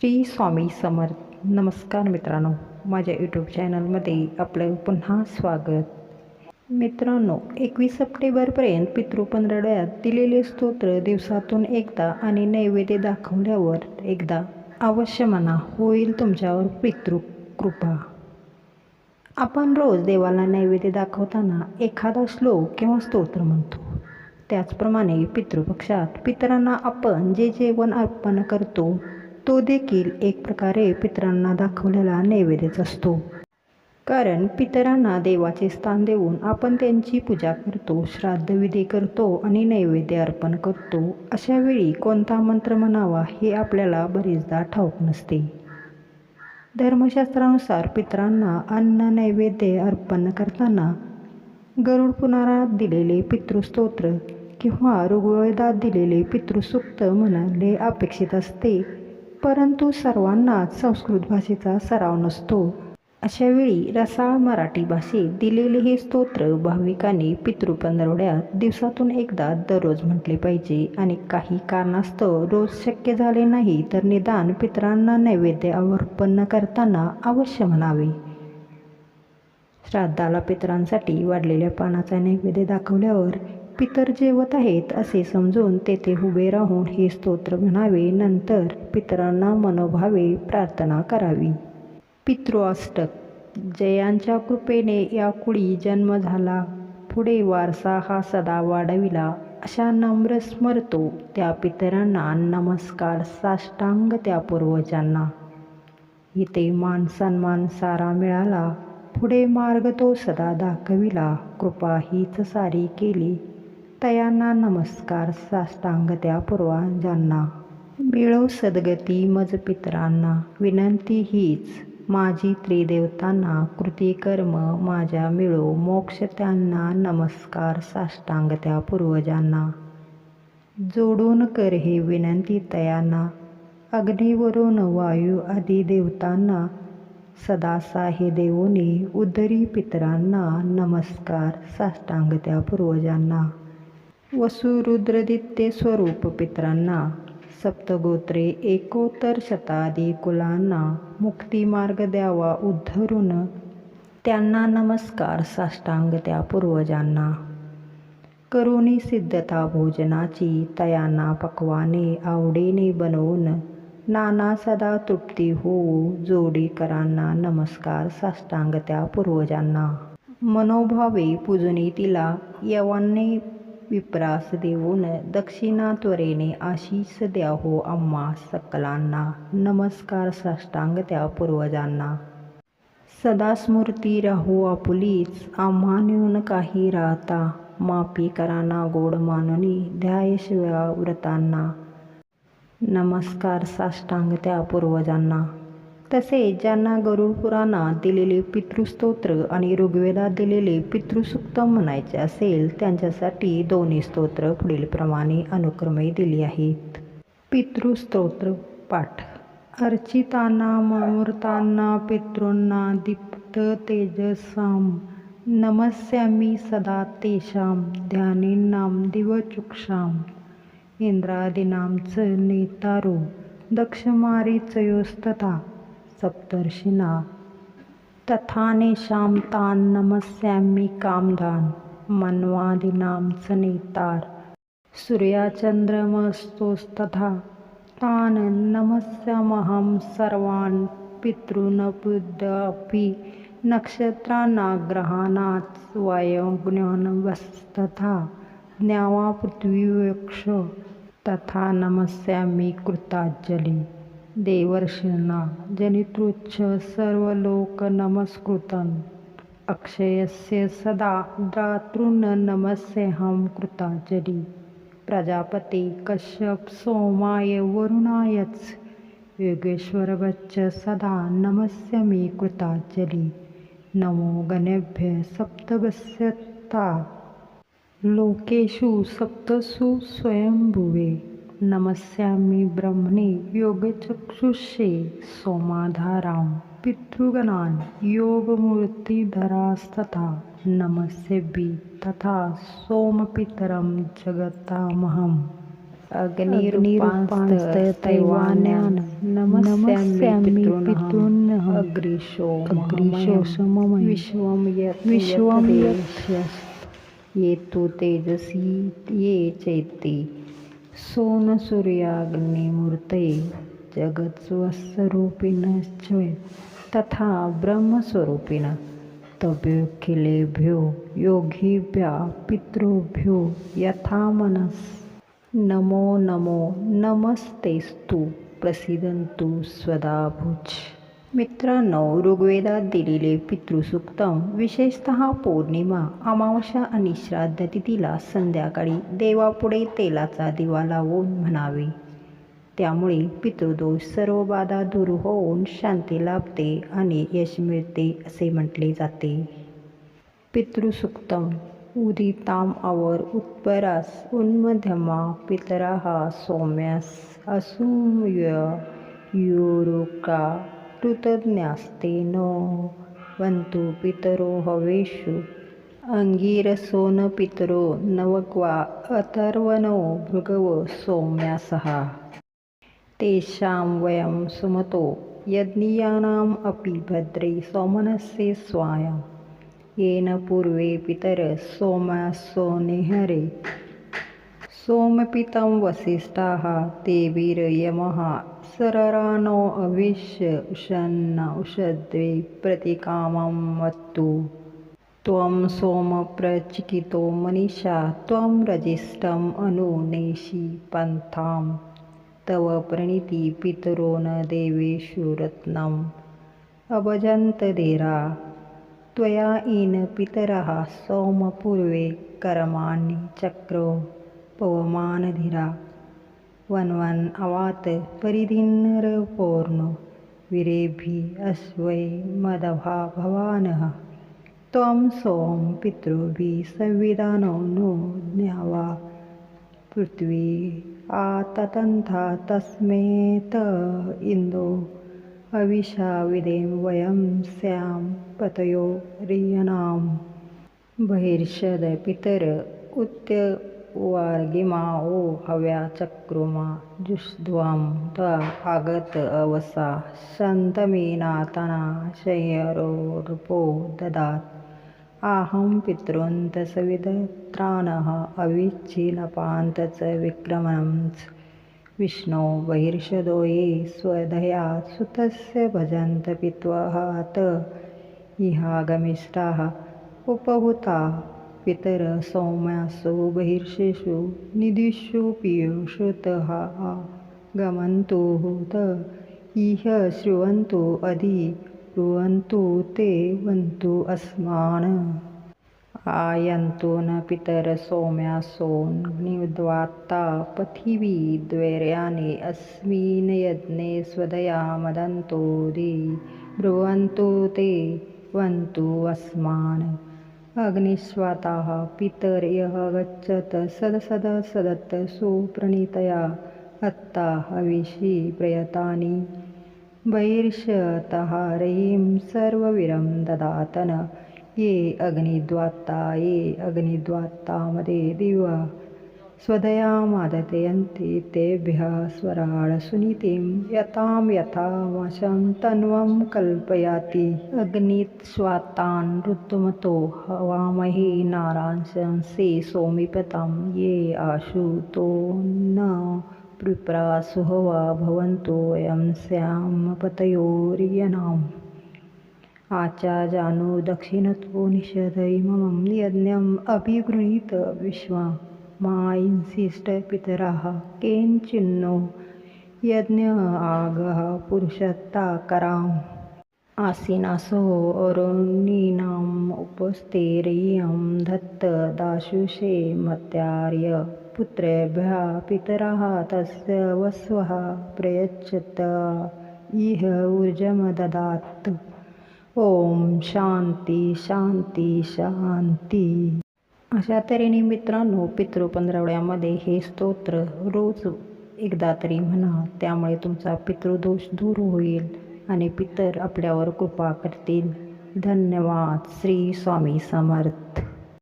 श्री स्वामी समर्थ. नमस्कार मित्रांनो माझ्या यूट्यूब चॅनलमध्ये आपलं पुन्हा स्वागत. मित्रांनो एकवीस सप्टेंबरपर्यंत पितृ पंधरवड्यात दिलेले स्तोत्र दिवसातून एकदा आणि नैवेद्य दाखवल्यावर एकदा अवश्य म्हणा होईल तुमच्यावर पितृ कृपा आपण रोज देवाला नैवेद्य दाखवताना एखादा श्लोक किंवा स्तोत्र म्हणतो. त्याचप्रमाणे पितृपक्षात पितरांना आपण जे जेवण अर्पण करतो तो देखील एक प्रकारे पितरांना दाखवलेला नैवेद्यच असतो. कारण पितरांना देवाचे स्थान देऊन आपण त्यांची पूजा करतो श्राद्धविधी करतो आणि नैवेद्य अर्पण करतो अशा वेळी कोणता मंत्र म्हणावा हे आपल्याला बरेचदा ठाऊक नसते. धर्मशास्त्रानुसार पितरांना अन्न नैवेद्य अर्पण करताना गरुड पुनारात दिलेले पितृस्तोत्र किंवा ऋग्वेदात दिलेले पितृसूक्त म्हणाले अपेक्षित असते. परंतु सर्वांनाच संस्कृत भाषेचा सराव नसतो. अशावेळी रसाळ मराठी भाषेत दिलेले हे स्तोत्र भाविकांनी पितृपंधरवड्यात दिवसातून एकदा दररोज म्हटले पाहिजे आणि काही कारणास्तव रोज शक्य झाले नाही तर निदान पितरांना नैवेद्य अर्पण करताना अवश्य म्हणावे. श्राद्धाला पितरांसाठी वाढलेल्या पानाचा नैवेद्य दाखवल्यावर पितर जेवत आहेत असे समजून तेथे उभे राहून हे स्तोत्र म्हणावे. नंतर पितरांना मनोभावे प्रार्थना करावी. पितृअष्टक जयांच्या कृपेने या कुळी जन्म झाला. पुढे वारसा हा सदा वाढविला. अशा नम्र स्मरतो त्या पितरांना. नमस्कार साष्टांग त्या पूर्वजांना. इथे मान सन्मान सारा मिळाला. पुढे मार्ग तो सदा दाखविला. कृपा हीच सारी केली. तयांना नमस्कार साष्टांग त्या पूर्वांजांना. मिळव सद्गती मज पितरांना. विनंती हीच माझी त्रिदेवतांना. कृती कर्म माझ्या मिळो. मोक्ष त्यांना. नमस्कार साष्टांग त्या पूर्वजांना. जोडून कर हे विनंती तयांना. अग्नीवरून वायू आदी देवतांना. सदासा हे देवोनी उदरी पितरांना. नमस्कार साष्टांग त्या पूर्वजांना. वसुरुद्रदित्य स्वरूप पितरांना सप्तगोत्रे एकोत्तर शतादी कुलांना मुक्तिमार्ग द्यावा उद्धरून. त्यांना नमस्कार साष्टांग त्या पूर्वजांना. करुणी सिद्धता भोजनाची तयांना पक्वाने आवडीने बनवून नाना सदा तृप्ती होऊ जोडीकरांना नमस्कार साष्टांग त्या पूर्वजांना. मनोभावे पूजनी तिला यवाने विप्रास देऊन दक्षिणा त्वरेने आशीष द्या हो आम्हा सकलांना. नमस्कार साष्टांग त्या पूर्वजांना. सदा स्मृती राहो आपुलीच आम्हा नेऊन काही राहता. मापी कराना गोड माननी ध्यायशिव्या व्रतांना. नमस्कार साष्टांग त्या पूर्वजांना. तसेच ज्यांना गरुड पुराणात दिलेले पितृस्तोत्र आणि ऋग्वेदात दिलेले पितृसूक्त म्हणायचे असेल त्यांच्यासाठी दोन्ही स्तोत्र पुढीलप्रमाणे अनुक्रमे दिली आहेत. पितृस्तोत्र पाठ. अर्चिताना ममृतांना पितृंना दीप्त तेजसाम. नमस्यामी सदा तेषां ध्यानीनां दिवचुक्षां इंद्रादीनां च नेतारो. दक्षमारीचयोस्तथा. सप्तर्षिणा। तथानेषां तान् नमस्यामि कामधान् मन्वादिनां च नेतार सूर्याचन्द्रमस्तोस्तथा तान् नमस्यामहं सर्वान् पितॄनपुद्यापि नक्षत्रानाग्रहाणात् वायव्ञनवस्तथा ज्ञावा पृथ्वीवक्ष। तथा नमस्यामि कृताञ्जलि देवर्षिणा जनितृच्छ सर्वलोकनमस्कृतम् अक्षयस्य सदा दातॄन् नमस्यहं कृताञ्जलि। प्रजापते कश्यप सोमाय वरुणायच योगेश्वरवच्च सदा नमस्यामि कृताञ्जलि। नमो गणेभ्य सप्तवस्यता लोकेषु सप्तसु स्वयंभुवे। नमस्यामि ब्रह्मणे योगचक्षुषे सोमाधारां पितृगणान् योगमूर्तिधरास्तथा नमस्येभि तथा सोमपितरं जगतामहम् अग्निरूपांस्तैवान्यान् नमस्यामि पितॄन् पितॄन् अग्रिशोमः अग्रिशोममयं विश्वं यत् विश्वं यत् ये तु तेजसी ये चैते सोनसूर्याग्निमूर्तये जगत्स्वस्वरूपिणश्च तथा ब्रह्मस्वरूपिण। तव्यखिलेभ्यो योगिभ्या पितृभ्यो यथा मनस् नमो नमो नमस्तेस्तु प्रसीदन्तु स्वदा भुज्। मित्रांनो ऋग्वेदात दिलेले पितृसूक्तम विशेषतः पौर्णिमा अमावस्या आणि श्राद्ध तिथीला संध्याकाळी देवापुढे तेलाचा दिवा लावून म्हणावे. त्यामुळे पितृदोष सर्व बाधा दूर होऊन शांती लाभते आणि यश मिळते असे म्हटले जाते. पितृसूक्तम उदिताम अवर उत्परास उन्मध्यमा पितराः सौम्यास असुमय युरुका कृतज्ञास्ते न वन्तु पितरो हवेषु। अंगीरसो न पितरो नवक्वा अथर्वणो भृगव सौम्यासः तेषां वयं सुमतो यज्ञियानाम् अपि भद्रे सौमनस्य स्वायं येन पूर्वे पितर सोमासो निहरे। सोमपितं वसिष्ठाः ते सररानो अविश्य उशन्न उषद्वे प्रतिकामं वत्तु। त्वं सोमप्रचिकितो मनीषा त्वं रजिष्ठम् अनुनेषि पन्थां तव प्रणीति पितरो न देवेषु रत्नम्। अभजन्तधीरा त्वया येन पितरः सोमपूर्वे कर्माणि चक्रो पवमानधिरा वन्वन् अवात परिधिन्नरपौर्णो वीरेभिः अश्वै मदभा भवानः त्वं सोम पितृभिः संविधानो नो ज्ञावा पृथ्वी आततन्था तस्मै त इन्दो अविशा विदेम वयं स्यां पतयो रियनां बहिर्षद पितर उत्यवार्गिमा ओ हव्या चक्रुमा जुष्ध्वं त आगत अवसा। शन्तमीनातना शयरोर्पो ददात्। आहं पितॄन्तसविदत्राणः अविच्छिनपान्त च। विक्रमणं विष्णो बहिर्षदो ये स्वधया सुतस्य भजन्त पित्वः त इहागमिष्टाः उपभूता पितर सौम्यासो बहिर्षेषु निदिषु पीयूषुतः गमन्तु त इह शृण्वन्तु अधि ब्रुवन्तु ते वन्तु अस्मान्। आयन्तु न पितर सौम्यासोऽग्निद्वात्ता पथिवी द्वैर्याणे अस्मिन् यज्ञे स्वदया मदन्तो दि ब्रुवन्तु ते वन्तु अस्मान् अग्निस्वाताः पितर्यः गच्छत सदसद सदत् सुप्रणीतया अत्ता हविषि प्रयतानि। बहिर्षतः रयिं सर्ववीरं ददातन। ये अग्निद्वात्ता ये अग्निद्वात्तामदे दिवा स्वदयामादतयन्ति तेभ्यः स्वराळ सुनीतिं यतां यथा वशं तन्वं कल्पयाति। अग्निस्वातान् ऋतुमतो हवामहे नारांशंसे सोमिपतं ये आशुतो न पिप्रासुहवा भवन्तो वयं श्यामपतयोर्यनाम्। पतयोरियनाम् आचाजानु दक्षिणतो निषदैममं यज्ञम् अभिगृहीत विश्वा मा इन्सिष्टपितरः केनचिन्नो यज्ञ आगः पुरुषत्ताकराम् आसीनासो अरुणीनाम् उपस्थेरियं दत्त दाशुषे मत्यार्य। पुत्रेभ्यः पितरः तस्य वस्वः प्रयच्छत। इह ऊर्जमददात्। ॐ शान्ति शान्ति शान्ति। अशा तऱ्हेने मित्रांनो पितृ पंधरवड्यामध्ये हे स्तोत्र रोज एकदा तरी म्हणा त्यामुळे तुमचा पितृदोष दूर होईल आणि पितर आपल्यावर कृपा करतील. धन्यवाद. श्री स्वामी समर्थ.